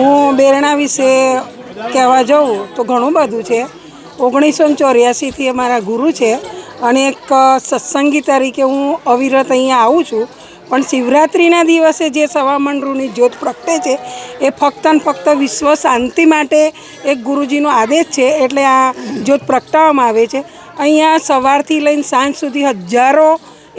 હું બેરણા વિશે કહેવા જાઉં તો ઘણું બધું છે. ઓગણીસો ચોર્યાસીથી એ મારા ગુરુ છે અને એક સત્સંગી તરીકે હું અવિરત અહીંયા આવું છું. પણ શિવરાત્રિના દિવસે જે સવામંડળની જ્યોત પ્રગટે છે, એ ફક્ત ને ફક્ત વિશ્વ શાંતિ માટે એક ગુરુજીનો આદેશ છે એટલે આ જ્યોત પ્રગટાવવામાં આવે છે. અહીંયા સવારથી લઈને સાંજ સુધી હજારો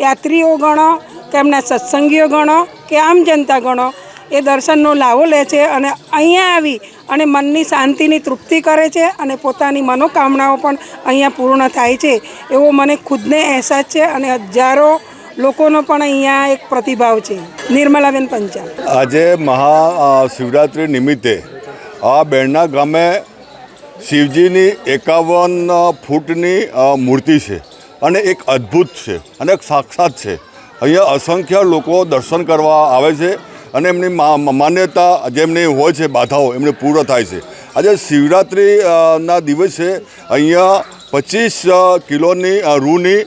યાત્રીઓ ગણો, કે એમના સત્સંગીઓ ગણો, કે આમ જનતા ગણો એ દર્શનનો લાવો લે છે અને અહીંયા આવી અને મનની શાંતિની તૃપ્તિ કરે છે અને પોતાની મનોકામનાઓ પણ અહીંયા પૂર્ણ થાય છે. એવો મને ખુદને અહેસાસ છે અને હજારો લોકોનો પણ અહીંયા એક પ્રતિભાવ છે. નિર્મલાબેન પંચાલ. આજે મહા શિવરાત્રિ નિમિત્તે આ બેણના ગામે શિવજીની એકાવન ફૂટની મૂર્તિ છે અને એક અદ્ભુત છે અને એક સાક્ષાત છે. અહીંયા અસંખ્ય લોકો દર્શન કરવા આવે છે અને એમની માન્યતા જેમની હોય છે બાધાઓ, એમને પૂર્ણ થાય છે. આજે શિવરાત્રિ ના દિવસે અહીંયા પચીસ કિલોની રૂની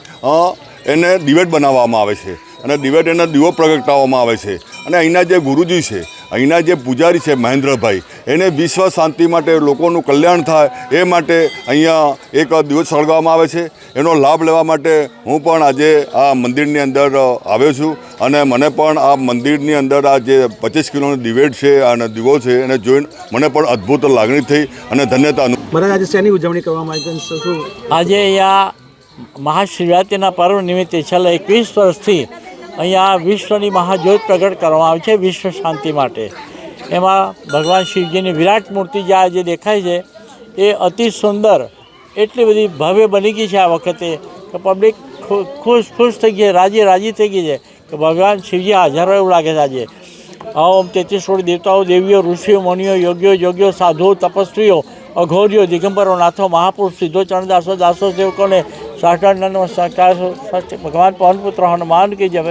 એને દિવેટ બનાવવામાં આવે છે. અને દિવેટ એના દીવો પ્રગટાવવામાં આવે છે. અને અહીંના જે ગુરુજી છે અહીંના જે પૂજારી છે મહેન્દ્રભાઈ એને વિશ્વ શાંતિ માટે લોકોનું કલ્યાણ થાય એ માટે અહીંયા એક દિવસ સળગાવવામાં આવે છે. એનો લાભ લેવા માટે હું પણ આજે આ મંદિરની અંદર આવ્યો છું અને મને પણ આ મંદિરની અંદર આ જે પચીસ કિલોનો દિવેટ છે અને દીવો છે એને જોઈને મને પણ અદ્ભુત લાગણી થઈ અને ધન્યતા મહારાજ આજે શેની ઉજવણી કરવામાં આવી આજે અહીંયા મહાશિવરાત્રિના પર્વ નિમિત્તે છેલ્લા એકવીસ વર્ષથી અહીંયા વિશ્વની મહાજ્યોત પ્રગટ કરવામાં આવે છે વિશ્વ શાંતિ માટે. એમાં ભગવાન શિવજીની વિરાટ મૂર્તિ જે આજે દેખાય છે, એ અતિ સુંદર, એટલી બધી ભવ્ય બની ગઈ છે આ વખતે કે પબ્લિક ખુશ ખુશ થઈ ગઈ છે, રાજી રાજી થઈ ગઈ છે કે ભગવાન શિવજી હાજર એવું લાગે છે આજે. ઓમ તેત્રીસ કરોડ દેવતાઓ, દેવીઓ, ઋષિઓ, મુનિઓ યોગ્યો યોગ્યો સાધુઓ, તપસ્વીઓ, અઘોરીઓ, દિગંબરો, નાથો, મહાપુરુષ, સિદ્ધો, ચરણદાસો, દાસો, સેવકોને સાષ્ટાંગ નમસ્કાર ભગવાન પવનપુત્ર હનુમાન કી જય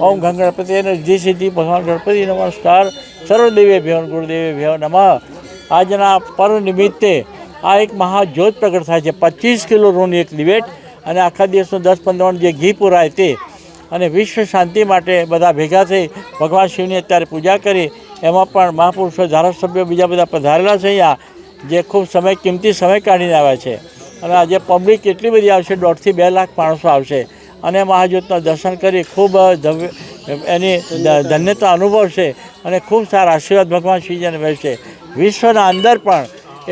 ઓમ ઘન ગણપતિ અને જી સિદ્ધિ ભગવાન ગણપતિ નમસ્કાર. સર્વદેવે ભ્યો ગુરુદેવે ભ્યો નમઃ. આજના પર્વ નિમિત્તે આ એક મહાજ્યોત પ્રગટ થાય છે. પચીસ કિલો રૂની એક દિવેટ અને આખા દિવસનું દસ પંદર જે ઘી પુરાય તે અને વિશ્વ શાંતિ માટે બધા ભેગા થઈ ભગવાન શિવની અત્યારે પૂજા કરી. એમાં પણ મહાપુરુષો ધારાસભ્યો બીજા બધા પધારેલા છે અહીંયા, જે ખૂબ સમય, કિંમતી સમય કાઢીને આવ્યા છે. અને આજે પબ્લિક એટલી બધી આવશે? દોઢથી બે લાખ માણસો આવશે. અને મહાજ્યોતના દર્શન કરી ખૂબ એની ધન્યતા અનુભવશે અને ખૂબ સારા આશીર્વાદ ભગવાન શ્રીજીને મળશે. વિશ્વના અંદર પણ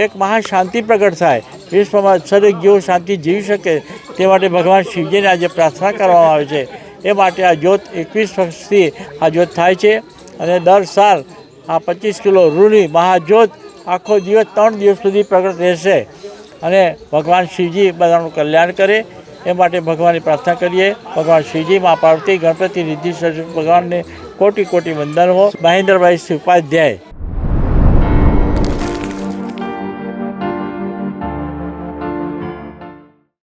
એક મહાશાંતિ પ્રગટ થાય. વિશ્વમાં દરેક જીવ શાંતિ જીવી શકે તે માટે ભગવાન શિવજીને આજે પ્રાર્થના કરવામાં આવે છે. એ માટે આ જ્યોત એકવીસ વર્ષથી આ જ્યોત થાય છે અને દર સાલ આ પચીસ કિલો રૂની મહાજ્યોત આખો દિવસ ત્રણ દિવસ સુધી પ્રગટ રહેશે. અને ભગવાન શિવજી બધાનું કલ્યાણ કરે, એ માટે ભગવાનની પ્રાર્થના કરીએ. ભગવાન શિવજી મા પાર્વતી ગણપતિ, રિદ્ધિ ભગવાનને કોટી કોટી વંદન હો મહેન્દ્રભાઈ ઉપાધ્યાય